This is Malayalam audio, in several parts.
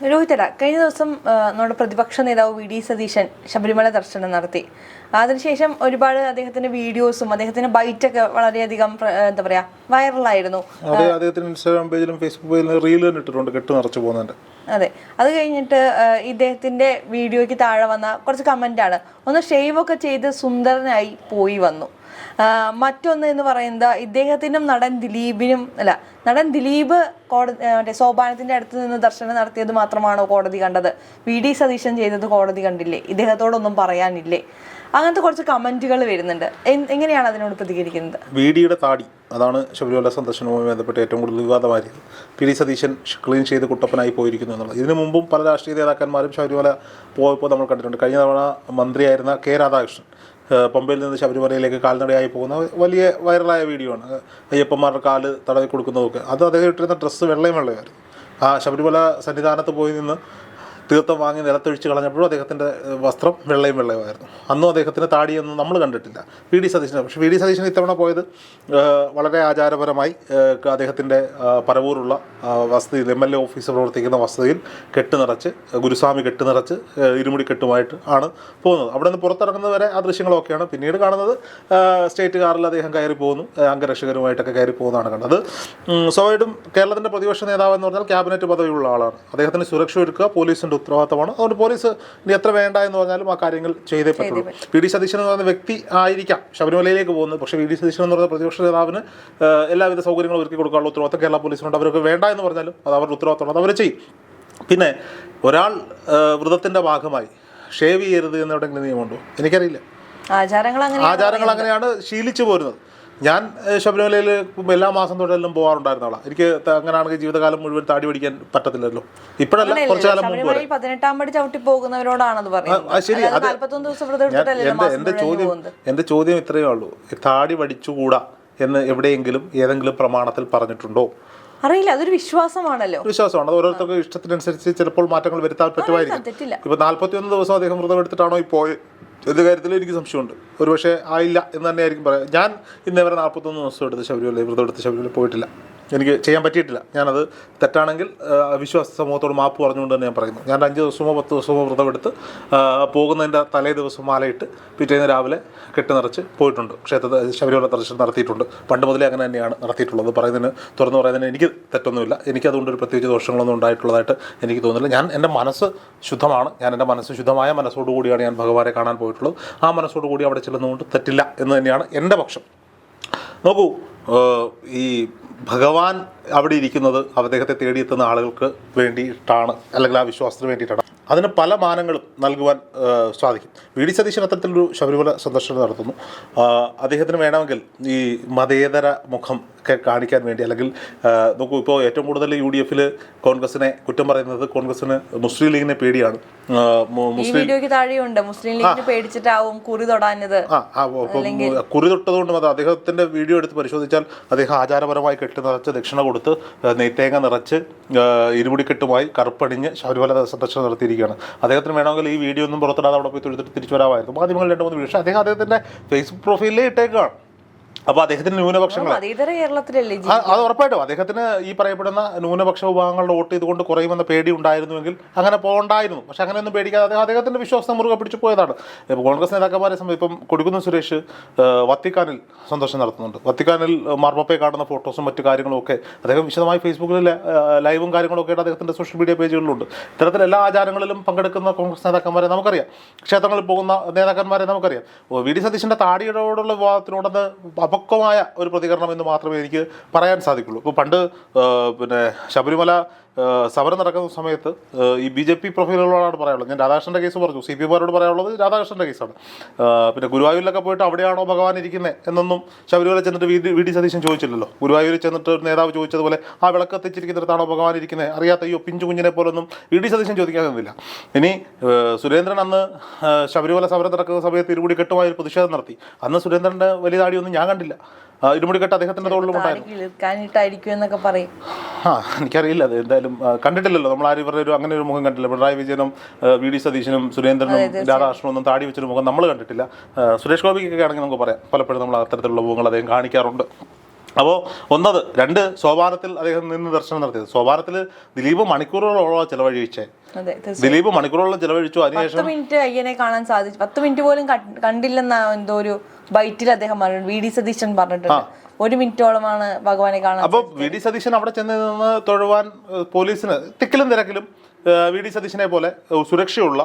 രോഹിതട കഴിഞ്ഞ ദിവസം നമ്മുടെ പ്രതിപക്ഷ നേതാവ് വി. ഡി. സതീശൻ ശബരിമല ദർശനം നടത്തി. അതിനുശേഷം ഒരുപാട് അദ്ദേഹത്തിന്റെ വീഡിയോസും അദ്ദേഹത്തിന്റെ ബൈറ്റൊക്കെ വളരെയധികം എന്താ പറയാ വൈറലായിരുന്നു. അത് അദ്ദേഹത്തിന് ഇൻസ്റ്റാഗ്രാം പേജിലും ഫേസ്ബുക്ക് പേജിലും റീൽ ഇട്ടിട്ടുണ്ട് കെട്ട് നിറച്ചു പോകുന്നുണ്ട്. അതെ. അത് കഴിഞ്ഞിട്ട് ഇദ്ദേഹത്തിന്റെ വീഡിയോയ്ക്ക് താഴെ വന്ന കുറച്ച് കമന്റ് ആണ് ഒന്ന് ഷെയ്വ് ഒക്കെ ചെയ്ത് സുന്ദരനായി പോയി വന്നു. മറ്റൊന്ന് എന്ന് പറയുന്നത് ഇദ്ദേഹത്തിനും നടൻ ദിലീപിനും അല്ല നടൻ ദിലീപ് കോടതി മറ്റേ സോപാനത്തിന്റെ അടുത്ത് നിന്ന് ദർശനം നടത്തിയത് മാത്രമാണോ കോടതി കണ്ടത്? വി ഡി സതീശൻ ചെയ്തത് കോടതി കണ്ടില്ലേ? ഇദ്ദേഹത്തോടൊന്നും പറയാനില്ലേ? അങ്ങനത്തെ കുറച്ച് കമന്റുകൾ വരുന്നുണ്ട്. എങ്ങനെയാണ് അതിനോട് പ്രതികരിക്കുന്നത്? വീഡിയുടെ താടി അതാണ് ശബരിമല സന്ദർശനവുമായി ബന്ധപ്പെട്ട് ഏറ്റവും കൂടുതൽ വിവാദമായത്. പി ഡി സതീശൻ ക്ലീൻ ചെയ്ത് കുട്ടപ്പനായി പോയിരിക്കുന്നു എന്നുള്ളത്. ഇതിനു മുമ്പും പല രാഷ്ട്രീയ നേതാക്കന്മാരും ശബരിമല പോയപ്പോൾ നമ്മൾ കണ്ടിട്ടുണ്ട്. കഴിഞ്ഞ തവണ മന്ത്രിയായിരുന്ന കെ രാധാകൃഷ്ണൻ പമ്പയിൽ നിന്ന് ശബരിമലയിലേക്ക് കാൽനടയായി പോകുന്ന വലിയ വൈറലായ വീഡിയോ ആണ്. അയ്യപ്പന്മാരുടെ കാൽ തടവി കൊടുക്കുന്നതൊക്കെ. അത് അദ്ദേഹം ഇട്ടിരുന്ന ഡ്രസ്സ് വെള്ളയും വെള്ളയായിരുന്നു. ആ ശബരിമല സന്നിധാനത്ത് പോയി നിന്ന് തീർത്ഥം വാങ്ങി നിലത്തൊഴിച്ച് കളഞ്ഞപ്പോഴും അദ്ദേഹത്തിന്റെ വസ്ത്രം വെള്ളയും വെള്ളയുമായിരുന്നു. അന്നും അദ്ദേഹത്തിന് താടിയൊന്നും നമ്മൾ കണ്ടിട്ടില്ല. വി ഡി സതീശൻ പക്ഷേ വി ഡി സതീശൻ ഇത്തവണ പോയത് വളരെ ആചാരപരമായി അദ്ദേഹത്തിന്റെ പരവൂരുള്ള വസതിയിൽ എം എൽ എ ഓഫീസ് പ്രവർത്തിക്കുന്ന വസതിയിൽ കെട്ട് നിറച്ച് ഗുരുസ്വാമി കെട്ട് നിറച്ച് ഇരുമുടി കെട്ടുമായിട്ട് ആണ് പോകുന്നത്. അവിടെ നിന്ന് പുറത്തിറങ്ങുന്നത് വരെ ആ ദൃശ്യങ്ങളൊക്കെയാണ് പിന്നീട് കാണുന്നത്. സ്റ്റേറ്റ് കാറിൽ അദ്ദേഹം കയറി പോകുന്നു അംഗരക്ഷകരുമായിട്ടൊക്കെ കയറി പോകുന്നതാണ് കണ്ടത്. സ്വാഭാവികമായിട്ടും കേരളത്തിന്റെ പ്രതിപക്ഷ നേതാവ് എന്ന് പറഞ്ഞാൽ ക്യാബിനറ്റ് പദവിയുള്ള ആളാണ്. അദ്ദേഹത്തിന് സുരക്ഷ ഒരുക്കുക പോലീസിന്റെ ഉത്തരവാദിത്തമാണ്. അതുകൊണ്ട് പോലീസ് ഇനി എത്ര വേണ്ട എന്ന് പറഞ്ഞാലും ആ കാര്യങ്ങൾ ചെയ്തേ പറ്റുള്ളൂ. പി ഡി സതീശൻ എന്ന് പറയുന്ന വ്യക്തി ആയിരിക്കാം ശബരിമലയിലേക്ക് പോകുന്നത്. പക്ഷേ വി ഡി സതീശൻ എന്ന് പറയുന്ന പ്രതിപക്ഷ നേതാവിന് എല്ലാവിധ സൗകര്യങ്ങളും ഒരുക്കി കൊടുക്കാനുള്ള ഉത്തരവാദിത്തം കേരള പോലീസിനുണ്ട്. അവർക്ക് വേണ്ട എന്ന് പറഞ്ഞാലും അത് അവരുടെ ഉത്തരവാദിത്തമാണ്. അത് അവർ ചെയ്യും. പിന്നെ ഒരാൾ വ്രതത്തിന്റെ ഭാഗമായി ഷേവ് ചെയ്യരുത് എന്ന് എവിടെയെങ്കിലും നിയമമുണ്ടോ? എനിക്കറിയില്ല. ആചാരങ്ങൾ അങ്ങനെയാണ് ശീലിച്ചു പോരുന്നത്. ഞാൻ ശബരിമലയിൽ എല്ലാ മാസം തൊട്ടെല്ലാം പോകാറുണ്ടായിരുന്ന ആളാണ് എനിക്ക് അങ്ങനെയാണെങ്കിൽ ജീവിതകാലം മുഴുവൻ താടി പിടിക്കാൻ പറ്റത്തില്ലല്ലോ. ഇപ്പോഴല്ല കുറച്ചു കാലം മുമ്പ് വരെ. ശബരിമലയിൽ പതിനെട്ടാം പടി ചവിട്ടി പോകുന്നവരോടാണ് അത് പറയുന്നത്. ആ, ശരി, അല്ലാതെ അത് നാല്പത്തൊന്ന് ദിവസം വ്രതം ഞാൻ എടുത്തിട്ടല്ലല്ലോ എന്റെ മാസം എന്റെ മുഴുവൻ ചോദ്യം എന്റെ ചോദ്യം ഇത്രയേ ഉള്ളൂ. താടി വടിച്ചുകൂടാ എന്ന് എവിടെയെങ്കിലും ഏതെങ്കിലും പ്രമാണത്തിൽ പറഞ്ഞിട്ടുണ്ടോ? അറിയില്ല അതൊരു വിശ്വാസമാണല്ലോ. വിശ്വാസമാണ്. അത് ഓരോരുത്തർക്ക് ഇഷ്ടത്തിനനുസരിച്ച് ചിലപ്പോൾ മാറ്റങ്ങൾ വരുത്താൻ പറ്റുമായിരിക്കും. ഇപ്പൊ നാല്പത്തി ഒന്ന് ദിവസം അദ്ദേഹം വ്രതം എടുത്തിട്ടാണോ ഈ പോയത് എന്ന കാര്യത്തിൽ എനിക്ക് സംശയമുണ്ട്. ഒരുപക്ഷെ ആയില്ല എന്ന് തന്നെയായിരിക്കും പറയാം. ഞാൻ ഇന്നേവരെ നാൽപ്പത്തൊന്ന് ദിവസം എടുത്ത് ശബരിമല വ്രതം എടുത്ത് ശബരിമല പോയിട്ടില്ല. എനിക്ക് ചെയ്യാൻ പറ്റിയിട്ടില്ല. ഞാനത് തെറ്റാണെങ്കിൽ വിശ്വാസ സമൂഹത്തോട് മാപ്പ് പറഞ്ഞുകൊണ്ട് തന്നെ ഞാൻ പറയുന്നു. ഞാൻ അഞ്ച് ദിവസമോ പത്ത് ദിവസമോ വ്രതം എടുത്ത് പോകുന്നതിന്റെ തലേ ദിവസം മാലയിട്ട് പിറ്റേന്ന് രാവിലെ കെട്ട് നിറച്ച് പോയിട്ടുണ്ട്. ക്ഷേത്ര ശബരിമല ദർശനം നടത്തിയിട്ടുണ്ട്. പണ്ട് മുതലേ അങ്ങനെ തന്നെയാണ് നടത്തിയിട്ടുള്ളത്. പറയുന്നതിന് തുറന്നു പറയുന്നതിന് എനിക്ക് തെറ്റൊന്നുമില്ല. എനിക്കതുകൊണ്ട് ഒരു പ്രത്യേകിച്ച് ദോഷങ്ങളൊന്നും ഉണ്ടായിട്ടുള്ളതായിട്ട് എനിക്ക് തോന്നുന്നില്ല. ഞാൻ എന്റെ മനസ്സ് ശുദ്ധമാണ്. ഞാൻ എന്റെ മനസ്സ് ശുദ്ധമായ മനസ്സോടു കൂടിയാണ് ഞാൻ ഭഗവാനെ കാണാൻ പോയിട്ടുള്ളത്. ആ മനസ്സോടു കൂടി അവിടെ ചെല്ലുന്നതുകൊണ്ട് തെറ്റില്ല എന്ന് തന്നെയാണ് എന്റെ പക്ഷം. നോക്കൂ ഈ ഭഗവാൻ അവിടെ ഇരിക്കുന്നത് അദ്ദേഹത്തെ തേടിയെത്തുന്ന ആളുകൾക്ക് വേണ്ടിയിട്ടാണ് അല്ലെങ്കിൽ ആ വിശ്വാസത്തിന് വേണ്ടിയിട്ടാണ്. അതിന് പല മാനങ്ങളും നൽകുവാൻ സാധിക്കും. വി ഡി സതീശൻ അത്തരത്തിലൊരു ശബരിമല സന്ദർശനം നടത്തുന്നു. അദ്ദേഹത്തിന് വേണമെങ്കിൽ ഈ മതേതര മുഖം ഒക്കെ കാണിക്കാൻ വേണ്ടി അല്ലെങ്കിൽ നോക്കൂ ഇപ്പോൾ ഏറ്റവും കൂടുതൽ യു ഡി എഫിൽ കോൺഗ്രസിനെ കുറ്റം പറയുന്നത് കോൺഗ്രസിന് മുസ്ലിം ലീഗിനെ പേടിയാണ്. മുസ്ലിം താഴെയുണ്ട്. മുസ്ലിം ലീഗിന് പേടിച്ചിട്ടാവും കുറി തൊടാഞ്ഞത്. കുറി തൊട്ടതുകൊണ്ട് മതി അദ്ദേഹത്തിന്റെ വീഡിയോ എടുത്ത് പരിശോധിച്ചാൽ അദ്ദേഹം ആചാരപരമായി കെട്ടി നിറച്ച് ദക്ഷിണ കൊടുത്ത് നെയ്ത്തേങ്ങ നിറച്ച് ഇരുമുടിക്കെട്ടുമായി കറുപ്പണിഞ്ഞ് ശബരിമല സന്ദർശനം നടത്തിയിരിക്കുകയാണ്. അദ്ദേഹത്തിന് വേണമെങ്കിൽ ഈ വീഡിയോ ഒന്നും പുറത്തിടാതെ അവിടെ പോയി തൊഴുതിട്ട് തിരിച്ചു വരാമായിരുന്നു. മാധ്യമങ്ങൾ രണ്ട് മൂന്ന് അദ്ദേഹം അദ്ദേഹത്തിന്റെ ഫേസ്ബുക്ക് പ്രൊഫൈലിലേ ഇട്ടേക്കാണ്. അപ്പോൾ അദ്ദേഹത്തിന് ന്യൂനപക്ഷങ്ങൾ അത് ഉറപ്പായിട്ടും. അദ്ദേഹത്തിന് ഈ പറയപ്പെടുന്ന ന്യൂനപക്ഷ വിഭാഗങ്ങളുടെ വോട്ട് ചെയ്തുകൊണ്ട് കുറയുമെന്ന പേടി ഉണ്ടായിരുന്നുവെങ്കിൽ അങ്ങനെ പോകണ്ടായിരുന്നു. പക്ഷെ അങ്ങനെയൊന്നും പേടിക്കാതെ അദ്ദേഹം അദ്ദേഹത്തിന്റെ വിശ്വാസം മുറുകെ പിടിച്ചു പോയതാണ്. ഇപ്പോൾ കോൺഗ്രസ് നേതാക്കന്മാരെ സംബന്ധിച്ച് ഇപ്പം കൊടുക്കുന്ന സുരേഷ് വത്തിക്കാനിൽ സന്ദർശനം നടത്തുന്നുണ്ട്. വത്തിക്കാനിൽ മാർപ്പാപ്പയെ കാണുന്ന ഫോട്ടോസും മറ്റു കാര്യങ്ങളും ഒക്കെ അദ്ദേഹം വിശദമായി ഫേസ്ബുക്കിൽ ലൈവും കാര്യങ്ങളൊക്കെ ആയിട്ട് അദ്ദേഹത്തിന്റെ സോഷ്യൽ മീഡിയ പേജുകളിലുണ്ട്. ഇത്തരത്തിൽ എല്ലാ ആചാരങ്ങളിലും പങ്കെടുക്കുന്ന കോൺഗ്രസ് നേതാക്കന്മാരെ നമുക്കറിയാം. ക്ഷേത്രങ്ങളിൽ പോകുന്ന നേതാക്കന്മാരെ നമുക്കറിയാം. വി. ഡി. സതീശന്റെ താടിയോടുള്ള വിവാദത്തിനോടൊന്ന് അപക്വമായ ഒരു പ്രതികരണം എന്ന് മാത്രമേ എനിക്ക് പറയാൻ സാധിക്കുള്ളൂ. ഇപ്പോൾ പണ്ട് പിന്നെ ശബരിമല സമരം നടക്കുന്ന സമയത്ത് ഈ ബി ജെ പി പ്രൊഫൈലുകളോടാണ് പറയാനുള്ളത്. ഞാൻ രാധാകൃഷ്ണന്റെ കേസ് പറഞ്ഞു. സി പി എമാരോട് പറയാനുള്ളത് രാധാകൃഷ്ണന്റെ കേസാണ്. പിന്നെ ഗുരുവായൂരിലൊക്കെ പോയിട്ട് അവിടെയാണോ ഭഗവാൻ ഇരിക്കുന്നത് എന്നൊന്നും ശബരിമല ചെന്നിട്ട് വി വി ഡി സതീശൻ ചോദിച്ചില്ലല്ലോ. ഗുരുവായൂരിൽ ചെന്നിട്ട് ഒരു നേതാവ് ചോദിച്ചതുപോലെ ആ വിളക്ക് എത്തിച്ചിരിക്കുന്നിടത്താണോ ഭഗവാൻ ഇരിക്കുന്നത് അറിയാത്ത അയ്യോ പിഞ്ചു കുഞ്ഞിനെ പോലൊന്നും വി ഡി സതീശൻ ചോദിക്കാനൊന്നുമില്ല. ഇനി സുരേന്ദ്രൻ അന്ന് ശബരിമല സമരം നടക്കുന്ന സമയത്ത് ഇരുമുടി കെട്ടുമായി ഒരു പ്രതിഷേധം നടത്തി. അന്ന് സുരേന്ദ്രന്റെ വലിയ താടിയൊന്നും ഞാൻ കണ്ടില്ല. ഇരുമുടി കെട്ട് അദ്ദേഹത്തിന്റെ തോളിലും ഉണ്ടായിരുന്നു. എന്നൊക്കെ പറയും. ആ എനിക്കറിയില്ല. അത് എന്തായാലും ആ, കണ്ടിട്ടില്ലല്ലോ. നമ്മൾ ആരും ഇവരുടെ ഒരു അങ്ങനെ ഒരു മുഖം കണ്ടില്ല പിണറായി വിജയനും വി ഡി സതീശനും സുരേന്ദ്രനും രാധാകൃഷ്ണനും ഒന്നും താടി വെച്ചൊരു മുഖം നമ്മൾ കണ്ടിട്ടില്ല. സുരേഷ് ഗോപിക്കൊക്കെ ആണെങ്കിൽ നമുക്ക് പറയാം. പലപ്പോഴും നമ്മൾ അത്തരത്തിലുള്ള മുഖങ്ങൾ അദ്ദേഹം കാണിക്കാറുണ്ട്. അപ്പോൾ ഒന്നത് രണ്ട് സോപാനത്തിൽ അദ്ദേഹം നിന്ന് ദർശനം നടത്തിയത്. സോപാനത്തിൽ ദിലീപ് മണിക്കൂറുകളോളം ചിലവഴിച്ചേ. ദിലീപ് മണിക്കൂറുകളോളം ചിലവഴിച്ചു. അതിനുശേഷം മിനിറ്റ് അയ്യനെ കാണാൻ സാധിച്ചു. പത്ത് മിനിറ്റ് പോലും കണ്ട്- കണ്ടില്ലെന്ന എന്തോ ഒരു ബൈറ്റിൽ അദ്ദേഹം പറഞ്ഞു. വി ഡി സതീശൻ പറഞ്ഞിട്ടുണ്ട്. ഒരു മിനിറ്റോളമാണ് ഭഗവാനെ കാണാൻ അപ്പൊ വി ഡി സതീശൻ അവിടെ ചെന്ന് നിന്ന് തൊഴുവാൻ പോലീസിന് തിക്കിലും തിരക്കിലും വി ഡി സതീശനെ പോലെ സുരക്ഷയുള്ള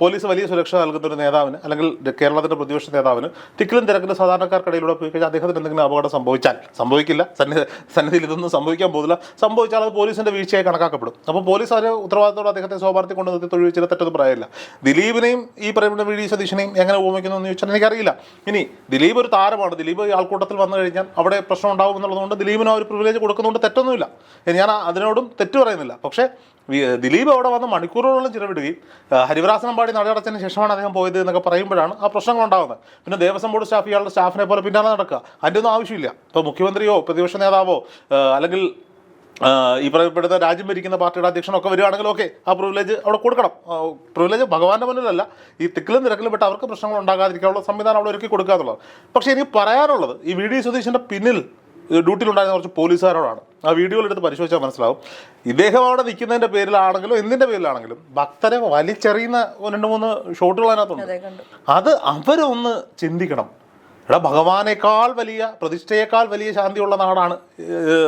പോലീസ് വലിയ സുരക്ഷ നൽകുന്ന ഒരു നേതാവിന് അല്ലെങ്കിൽ കേരളത്തിന്റെ പ്രതിപക്ഷ നേതാവിന് തിക്കിലും തിരക്കിലും സാധാരണക്കാർക്കിടയിലൂടെ പോയി കഴിഞ്ഞാൽ അദ്ദേഹത്തിന് എന്തെങ്കിലും അപകടം സംഭവിച്ചാൽ സംഭവിക്കില്ല സന്നിധി സന്നിധിയിൽ ഇതൊന്നും സംഭവിക്കാൻ പോകില്ല സംഭവിച്ചാൽ അത് പോലീസിന്റെ വീഴ്ചയായി കണക്കാക്കപ്പെടും. അപ്പോൾ പോലീസ് അവരെ ഉത്തരവാദിത്തോടെ അദ്ദേഹത്തെ സോപാനത്തിൽ കൊണ്ട് നിർത്തി തൊഴിൽ ചില തെറ്റൊന്നും പറയില്ല ദിലീപിനെയും ഈ പറയുന്ന വി ഡി സതീശനെയും എങ്ങനെ ഉപമിക്കുന്നു എന്ന് ചോദിച്ചാൽ എനിക്കറിയില്ല. ഇനി ദിലീപ് ഒരു താരമാണ്. ദിലീപ് ആൾക്കൂട്ടത്തിൽ വന്നു കഴിഞ്ഞാൽ അവിടെ പ്രശ്നം ഉണ്ടാവും എന്നുള്ളതുകൊണ്ട് ദിലീപിന് ആ ഒരു പ്രിവിലേജ് കൊടുക്കുന്നതുകൊണ്ട് തെറ്റൊന്നുമില്ല. ഞാൻ അതിനോടും തെറ്റ് പറയുന്നില്ല. പക്ഷേ ദിലീപ് അവിടെ വന്ന് മണിക്കൂറുകളോളം ചിലവിടുകയും ഹരിവരാസനം പാടി നടയടച്ചതിന് ശേഷമാണ് അദ്ദേഹം പോയത് എന്നൊക്കെ പറയുമ്പോഴാണ് ആ പ്രശ്നങ്ങൾ ഉണ്ടാകുന്നത് പിന്നെ ദേവസ്വം ബോർഡ് സ്റ്റാഫ് ഇയാളുടെ സ്റ്റാഫിനെ പോലെ പിന്നാലെ നടക്കുക. അതിന്റെ ഒന്നും ആവശ്യമില്ല. ഇപ്പോൾ മുഖ്യമന്ത്രിയോ പ്രതിപക്ഷ നേതാവോ അല്ലെങ്കിൽ ഈ പറയപ്പെടുന്ന രാജ്യം ഭരിക്കുന്ന പാർട്ടിയുടെ അധ്യക്ഷനൊക്കെ വരികയാണെങ്കിൽ ഓക്കെ ആ പ്രിവിലേജ് അവിടെ കൊടുക്കണം. പ്രിവിലേജ് ഭഗവാന്റെ മുന്നിലല്ല. ഈ തിക്കിലും തിരക്കിലും പെട്ട് അവർക്ക് പ്രശ്നങ്ങൾ ഉണ്ടാകാതിരിക്കാനുള്ള സംവിധാനം അവിടെ ഒരുക്കി കൊടുക്കുക എന്നുള്ളത് പക്ഷേ എനിക്ക് പറയാനുള്ളത് ഈ വി ഡി സുധീഷിന്റെ പിന്നിൽ ഡ്യൂട്ടിയിലുണ്ടായിരുന്ന കുറച്ച് പോലീസുകാരോടാണ്. ആ വീഡിയോയിൽ എടുത്ത് പരിശോധിച്ചാൽ മനസ്സിലാവും. ഇദ്ദേഹം അവിടെ നിൽക്കുന്നതിന്റെ പേരിലാണെങ്കിലും എന്തിന്റെ പേരിലാണെങ്കിലും ഭക്തരെ വലിച്ചെറിയുന്ന രണ്ട് മൂന്ന് ഷോട്ടുകൾ അതിനകത്തുണ്ട്. അതെ അവരൊന്ന് ചിന്തിക്കണം. എടാ ഭഗവാനേക്കാൾ വലിയ പ്രതിഷ്ഠയേക്കാൾ വലിയ ശാന്തിയുള്ള നാടാണ്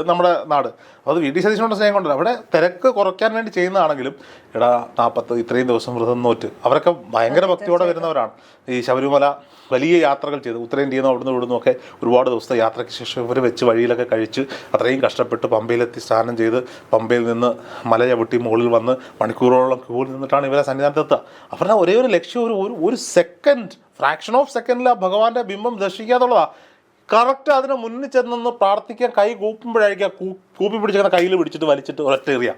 നമ്മുടെ നാട്. അത് വി. ഡി സതീശനോട് സ്നേഹം കൊണ്ടല്ല. അവിടെ തിരക്ക് കുറയ്ക്കാൻ വേണ്ടി ചെയ്യുന്നതാണെങ്കിലും എടാ നാൽപ്പത്ത് ഇത്രയും ദിവസം വ്രതം നോറ്റ്. അവരൊക്കെ ഭയങ്കര ഭക്തിയോടെ വരുന്നവരാണ്. ഈ ശബരിമല വലിയ യാത്രകൾ ചെയ്ത്. ഉത്തരേന്ത്യയിൽ നിന്ന് അവിടുന്ന് ഇവിടുന്ന് ഒക്കെ ഒരുപാട് ദിവസത്തെ യാത്രയ്ക്ക് ശേഷം ഇവർ വെച്ച് വഴിയിലൊക്കെ കഴിച്ച് അത്രയും കഷ്ടപ്പെട്ട് പമ്പയിലെത്തി സ്നാനം ചെയ്ത് പമ്പയിൽ നിന്ന് മല ചവിട്ടി മുകളിൽ വന്ന് മണിക്കൂറോളം ക്യൂവിൽ നിന്നിട്ടാണ് ഇവരെ സന്നിധാനത്തെത്തുക. അവരുടെ ഒരേ ഒരു ലക്ഷ്യം ഒരു ഒരു സെക്കൻഡ് ഫ്രാക്ഷൻ ഓഫ് സെക്കൻഡിൽ ആ ഭഗവാന്റെ ബിംബം ദർശിക്കാന്നുള്ളതാണ് കറക്റ്റ് അതിന് മുന്നിൽ ചെന്നൊന്ന് പ്രാർത്ഥിക്കാൻ കൈ കൂപ്പുമ്പോഴായിരിക്കും കൂപ്പി പിടിച്ചിങ്ങനെ കയ്യിൽ പിടിച്ചിട്ട് വലിച്ചിട്ട് ഒരൊറ്റ എറിയ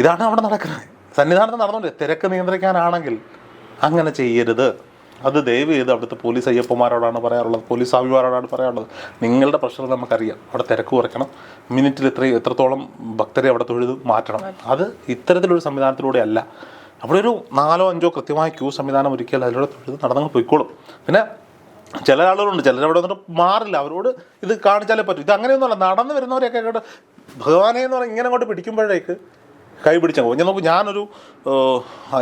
ഇതാണ് അവിടെ നടക്കുന്നത്. സന്നിധാനത്ത് നടന്നുകൊണ്ട് തിരക്ക് നിയന്ത്രിക്കാനാണെങ്കിൽ അങ്ങനെ ചെയ്യരുത്. അത് ദയവ് ചെയ്ത് അവിടുത്തെ പോലീസ് അയ്യപ്പന്മാരോടാണ് പറയാറുള്ളത്. പോലീസ് സ്വാമിമാരോടാണ് പറയാറുള്ളത്. നിങ്ങളുടെ പ്രഷർ നമുക്കറിയാം. അവിടെ തിരക്ക് കുറയ്ക്കണം. മിനിറ്റിൽ ഇത്ര എത്രത്തോളം ഭക്തരെ അവിടെ തൊഴുത് മാറ്റണം. അത് ഇത്തരത്തിലൊരു സംവിധാനത്തിലൂടെ അല്ല. അവിടെ ഒരു നാലോ അഞ്ചോ കൃത്യമായ ക്യൂ സംവിധാനം ഒരുക്കിയാൽ അതിലൂടെ തൊഴുത് നടന്നങ്ങ് പോയിക്കോളും. പിന്നെ ചില ആളുകളുണ്ട്. ചിലരവിടെ വന്നിട്ട് മാറില്ല. അവരോട് ഇത് കാണിച്ചാലേ പറ്റും. ഇത് അങ്ങനെയൊന്നുമല്ല. നടന്നു വരുന്നവരെയൊക്കെ അങ്ങോട്ട് ഭഗവാനെ എന്ന് പറഞ്ഞാൽ ഇങ്ങനെ അങ്ങോട്ട് പിടിക്കുമ്പോഴേക്ക് കൈ പിടിച്ചാൽ ഞാൻ നോക്കും ഞാനൊരു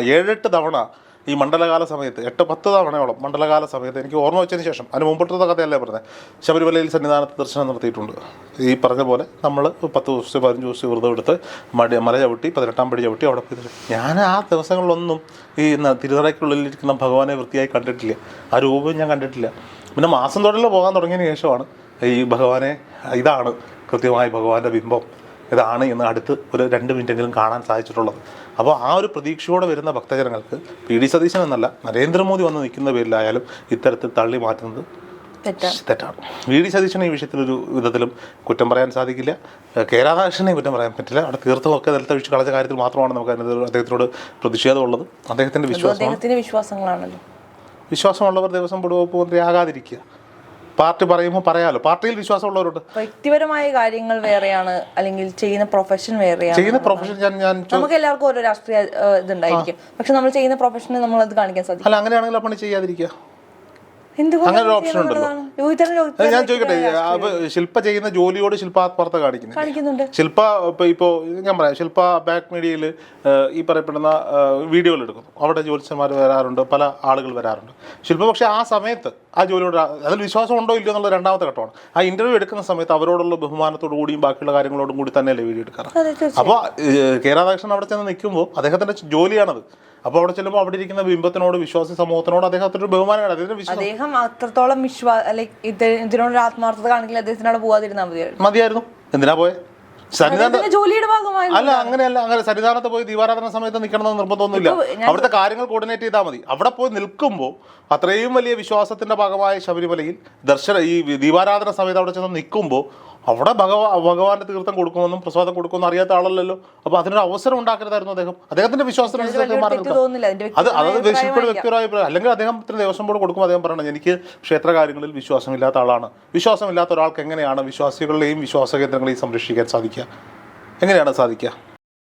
ഏഴെട്ട് തവണ ഈ മണ്ഡലകാല സമയത്ത് എട്ട് പത്ത് തവണയോളം മണ്ഡലകാല സമയത്ത് എനിക്ക് ഓർമ്മ വെച്ചതിന് ശേഷം അതിന് മുമ്പത്തെ കഥയല്ലേ പറഞ്ഞത്? ശബരിമലയിൽ സന്നിധാനത്ത് ദർശനം നടത്തിയിട്ടുണ്ട് ഈ പറഞ്ഞ പോലെ നമ്മൾ പത്ത് ദിവസം പതിനഞ്ച് ദിവസം വ്രതം എടുത്ത് മടി മല ചവിട്ടി പതിനെട്ടാം പടി ചവിട്ടി അവിടെ പോയി ഞാൻ ആ ദിവസങ്ങളിലൊന്നും ഈ ന- തിരുനടയ്ക്കുള്ളിലിരിക്കുന്ന ഭഗവാനെ വൃത്തിയായി കണ്ടിട്ടില്ല. ആ രൂപം ഞാൻ കണ്ടിട്ടില്ല. പിന്നെ മാസം തൊഴിലിൽ പോകാൻ തുടങ്ങിയതിന് ശേഷമാണ് ഈ ഭഗവാനെ ഇതാണ് കൃത്യമായി ഭഗവാന്റെ ബിംബം. ഇതാണ് എന്ന് അടുത്ത് ഒരു രണ്ട് മിനിറ്റെങ്കിലും കാണാൻ സാധിച്ചിട്ടുള്ളത്. അപ്പോൾ ആ ഒരു പ്രതീക്ഷയോടെ വരുന്ന ഭക്തജനങ്ങൾക്ക് പി ഡി സതീശൻ എന്നല്ല നരേന്ദ്രമോദി വന്ന് നിൽക്കുന്ന പേരിലായാലും ഇത്തരത്തിൽ തള്ളി മാറ്റുന്നത് തെറ്റാണ്. വി ഡി സതീശനെ ഈ വിഷയത്തിൽ ഒരു വിധത്തിലും കുറ്റം പറയാൻ സാധിക്കില്ല. കെ രാധാകൃഷ്ണനെ കുറ്റം പറയാൻ പറ്റില്ല. അവിടെ തീർത്തും ഒക്കെ നിലത്തെ നിലത്തഴിച്ച് കളഞ്ഞ കാര്യത്തിൽ മാത്രമാണ് നമുക്ക് അതിനകത്ത് അദ്ദേഹത്തിനോട് പ്രതിഷേധമുള്ളത്. അദ്ദേഹത്തിന്റെ വിശ്വാസം വിശ്വാസങ്ങളാണല്ലോ. വിശ്വാസമുള്ളവർ ദേവസ്വം ബോർഡ് വകുപ്പ് മന്ത്രി ആകാതിരിക്കുക. പാർട്ടി പറയുമ്പോൾ പറയാലോ. പാർട്ടിയിൽ വിശ്വാസമുള്ളവരുണ്ട്. വ്യക്തിപരമായ കാര്യങ്ങൾ വേറെയാണ് അല്ലെങ്കിൽ ചെയ്യുന്ന പ്രൊഫഷൻ വേറെയാണ്. ചെയ്യുന്ന പ്രൊഫഷൻ ഞാൻ ഞാൻ നമുക്ക് എല്ലാവർക്കും ഓരോ രാഷ്ട്രീയ ഇതുണ്ടായിരിക്കും. പക്ഷെ നമ്മൾ ചെയ്യുന്ന പ്രൊഫഷന് നമ്മൾ അത് കാണിക്കാൻ സാധിക്കും അല്ല അങ്ങനെയാണെങ്കിൽ ആ പണി ചെയ്യാതിരിക്കുക. അങ്ങനെ ഒരു ഓപ്ഷൻ ഉണ്ടല്ലോ. ഞാൻ ചോദിക്കട്ടെ ശില്പ ചെയ്യുന്ന ജോലിയോട് ശില്പ ആത്മാർത്ഥ കാണിക്കുന്നത് കാണിക്കുന്നുണ്ട്. ശില്പ ഇപ്പൊ ഇപ്പോ ഞാൻ പറയാം ശില്പ ബാക്ക് മീഡിയയിൽ ഈ പറയപ്പെടുന്ന വീഡിയോകൾ എടുക്കുന്നു. അവിടെ ജ്യോത്സ്യന്മാർ വരാറുണ്ട് പല ആളുകൾ വരാറുണ്ട്. ശില്പ പക്ഷെ ആ സമയത്ത് ആ ജോലിയോട് അതിൽ വിശ്വാസം ഉണ്ടോ ഇല്ലയോ എന്നുള്ള രണ്ടാമത്തെ ഘട്ടമാണ്. ആ ഇന്റർവ്യൂ എടുക്കുന്ന സമയത്ത് അവരോടുള്ള ബഹുമാനത്തോടു കൂടിയും ബാക്കിയുള്ള കാര്യങ്ങളോടും കൂടി തന്നെയല്ലേ വീഡിയോ എടുക്കാറ്? അപ്പോൾ കെ രാധാകൃഷ്ണൻ അവിടെ ചെന്ന് നിൽക്കുമ്പോൾ അദ്ദേഹത്തിന്റെ ജോലിയാണത്. അപ്പോൾ അവിടെ ചെല്ലുമ്പോൾ അവിടെ ഇരിക്കുന്ന ബിംബത്തിനോട് വിശ്വാസി സമൂഹത്തിനോട് അദ്ദേഹം ഒരു ബഹുമാനമാണ്. അദ്ദേഹം വിശ്വാസം അദ്ദേഹം അത്രത്തോളം വിശ്വാസ ഇതിനോട് ഇത് ആത്മാർത്ഥത കാണിക്കില്ല അദ്ദേഹത്തിനോട് പോവാതിരുന്നാൽ മതിയായിരുന്നു. മതിയായിരുന്നു. എന്തിനാ പോയെ? ജോലിയുടെ ഭാഗമായി അല്ല അങ്ങനെയല്ല അങ്ങനെ സന്നിധാനത്ത് പോയി ദീപാരാധന സമയത്ത് നിൽക്കണമെന്ന് നിർബന്ധമൊന്നുമില്ല. അവിടുത്തെ കാര്യങ്ങൾ കോർഡിനേറ്റ് ചെയ്താൽ മതി. അവിടെ പോയി നിൽക്കുമ്പോൾ അത്രയും വലിയ വിശ്വാസത്തിന്റെ ഭാഗമായ ശബരിമലയിൽ ദർശന ഈ ദീപാരാധന സമയത്ത് അവിടെ ചെന്ന് നിൽക്കുമ്പോൾ അവിടെ ഭഗവാ ഭഗവാന്റെ തീർത്ഥം കൊടുക്കുമെന്നും പ്രസാദം കൊടുക്കുമെന്നും അറിയാത്ത ആളല്ലല്ലോ. അപ്പൊ അതിനൊരു അവസരം ഉണ്ടാക്കരുതായിരുന്നു അദ്ദേഹം. അദ്ദേഹത്തിന്റെ വിശ്വാസത്തിനനുസരിച്ച് അത് അതായത് ശില്പയുടെ. വ്യക്തിപരമായ അല്ലെങ്കിൽ അദ്ദേഹത്തിന് ദേവസ്വം ബോർഡ് കൊടുക്കുമ്പോൾ അദ്ദേഹം പറയണം എനിക്ക് ക്ഷേത്ര കാര്യങ്ങളിൽ വിശ്വാസമില്ലാത്ത ആളാണ്. വിശ്വാസമില്ലാത്ത ഒരാൾക്ക് എങ്ങനെയാണ് വിശ്വാസികളുടെയും വിശ്വാസ കേന്ദ്രങ്ങളെയും സംരക്ഷിക്കാൻ സാധിക്കുക? എങ്ങനെയാണ് സാധിക്കുക?